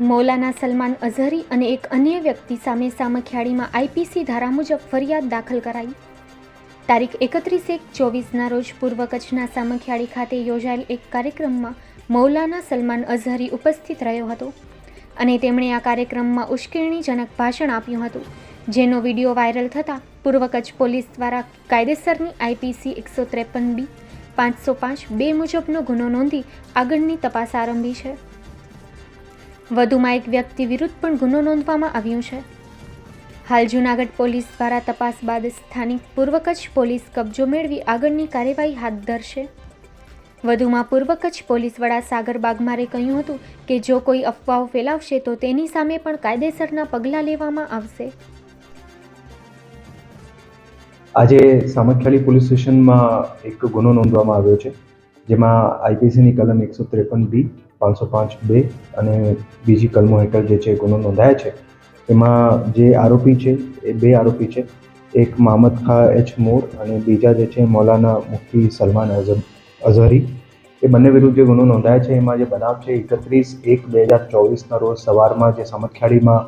Maulana Salman Azahari અને એક અન્ય વ્યક્તિ સામે સામખિયાળીમાં આઈપીસી ધારા મુજબ ફરિયાદ દાખલ કરાઈ. તારીખ એકત્રીસ એક ચોવીસના રોજ પૂર્વ કચ્છના સામખિયાળી ખાતે યોજાયેલ એક કાર્યક્રમમાં મૌલાના સલમાન અઝહરી ઉપસ્થિત રહ્યો હતો અને તેમણે આ કાર્યક્રમમાં ઉશ્કેરણીજનક ભાષણ આપ્યું હતું, જેનો વીડિયો વાયરલ થતાં પૂર્વ કચ્છ પોલીસ દ્વારા કાયદેસરની આઈપીસી એકસો ત્રેપન બી પાંચસો પાંચ બે મુજબનો ગુનો નોંધી આગળની તપાસ આરંભી છે. વધુમાં એક વ્યક્તિ વિરુદ્ધ પણ ગુનો નોંધવામાં આવ્યો છે. હાલ જૂનાગઢ પોલીસ દ્વારા તપાસ બાદ સ્થાનિક પૂર્વ કચ્છ પોલીસ કબજો મેળવી આગળની કાર્યવાહી હાથ ધરશે. વધુમાં પૂર્વ કચ્છ પોલીસ વડા સાગર બાગમારે કહ્યું હતું કે જો કોઈ અફવાઓ ફેલાવશે તો તેની સામે પણ કાયદેસરના પગલાં લેવામાં આવશે. આજે સામખિયાળી પોલીસ સ્ટેશનમાં એક ગુનો નોંધવામાં આવ્યો છે. જેમાં આઈપીસીની કલમ એકસો ત્રેપન બી પાંચસો પાંચ બે અને બીજી કલમો હેઠળ જે છે ગુનો નોંધાયા છે. એમાં જે આરોપી છે, એ બે આરોપી છે. એક મામદ ખા એચ મોર અને બીજા જે છે મૌલાના મુફ્તી સલમાન અઝમ અઝહરી. એ બંને વિરુદ્ધ જે ગુનો નોંધાયા છે, એમાં જે બનાવ છે, એકત્રીસ એક બે હજાર ચોવીસના રોજ સવારમાં જે સામખિયાળીમાં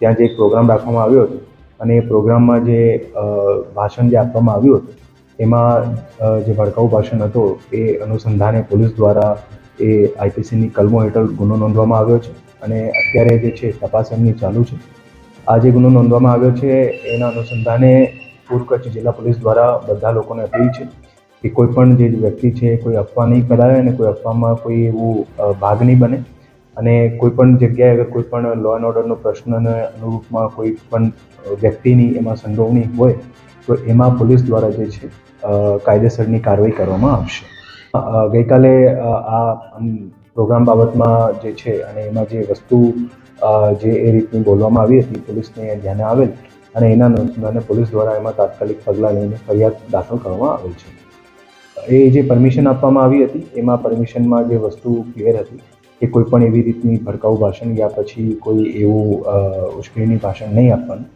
ત્યાં જે પ્રોગ્રામ રાખવામાં આવ્યો હતો અને એ પ્રોગ્રામમાં જે ભાષણ જે આપવામાં આવ્યું હતું એમાં જે ભડકાઉ ભાષણ હતો એ અનુસંધાને પોલીસ દ્વારા એ આઈપીસીની કલમો હેઠળ ગુનો નોંધવામાં આવ્યો છે અને અત્યારે જે છે તપાસ એમની ચાલુ છે. આ જે ગુનો નોંધવામાં આવ્યો છે એના અનુસંધાને પૂર્વ કચ્છ જિલ્લા પોલીસ દ્વારા બધા લોકોને અપીલ છે કે કોઈ પણ જે વ્યક્તિ છે કોઈ અફવા નહીં ફેલાવે અને કોઈ અફવામાં કોઈ એવું ભાગ નહીં બને અને કોઈ પણ જગ્યાએ અગર કોઈ પણ લો એન્ડ ઓર્ડરનો પ્રશ્નને અનુરૂપમાં કોઈ પણ વ્યક્તિની એમાં સંડોવણી હોય તો એમાં પોલીસ દ્વારા જે છે કાયદેસરની કાર્યવાહી કરવામાં આવશે. ગઈકાલે આ પ્રોગ્રામ બાબતમાં જે છે અને એમાં જે વસ્તુ જે એ રીતની બોલવામાં આવી હતી, પોલીસને ધ્યાને આવેલ અને એના અનુસંધાને પોલીસ દ્વારા એમાં તાત્કાલિક પગલાં લઈને ફરિયાદ દાખલ કરવામાં આવેલ છે. એ જે પરમિશન આપવામાં આવી હતી, એમાં પરમિશનમાં જે વસ્તુ ક્લિયર હતી કે કોઈ પણ એવી રીતની ભડકાઉ ભાષણ યા પછી કોઈ એવું ઉશ્કેરણી ભાષણ નહીં આપવાનું.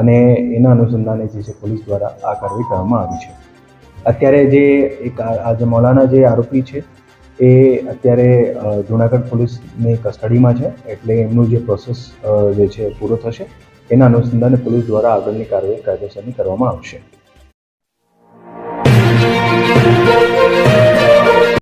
અને એના અનુસંધાને જે છે પોલીસ દ્વારા આ કાર્યવાહી કરવામાં આવી છે. અત્યારે જે એક આ જે મૌલાના જે આરોપી છે, એ અત્યારે જુનાગઢ પોલીસની કસ્ટડીમાં છે, એટલે એમનું જે પ્રોસેસ જે છે પૂરો થશે. એના અનુસંધાને પોલીસ દ્વારા આગળની કાર્યવાહી કાયદેસરની કરવામાં આવશે.